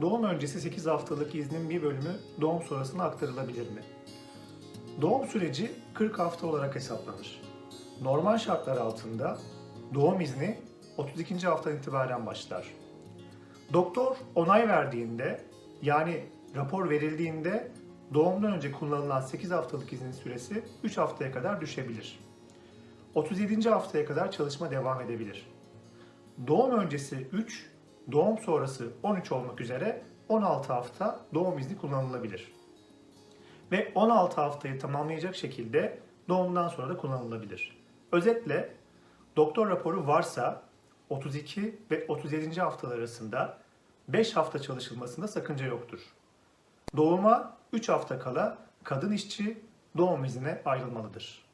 Doğum öncesi 8 haftalık iznin bir bölümü doğum sonrasına aktarılabilir mi? Doğum süreci 40 hafta olarak hesaplanır. Normal şartlar altında doğum izni 32. haftadan itibaren başlar. Doktor onay verdiğinde yani rapor verildiğinde doğumdan önce kullanılan 8 haftalık izin süresi 3 haftaya kadar düşebilir. 37. haftaya kadar çalışma devam edebilir. Doğum öncesi 3, doğum sonrası 13 olmak üzere 16 hafta doğum izni kullanılabilir. Ve 16 haftayı tamamlayacak şekilde doğumdan sonra da kullanılabilir. Özetle doktor raporu varsa 32 ve 37. haftalar arasında 5 hafta çalışılmasında sakınca yoktur. Doğuma 3 hafta kala kadın işçi doğum iznine ayrılmalıdır.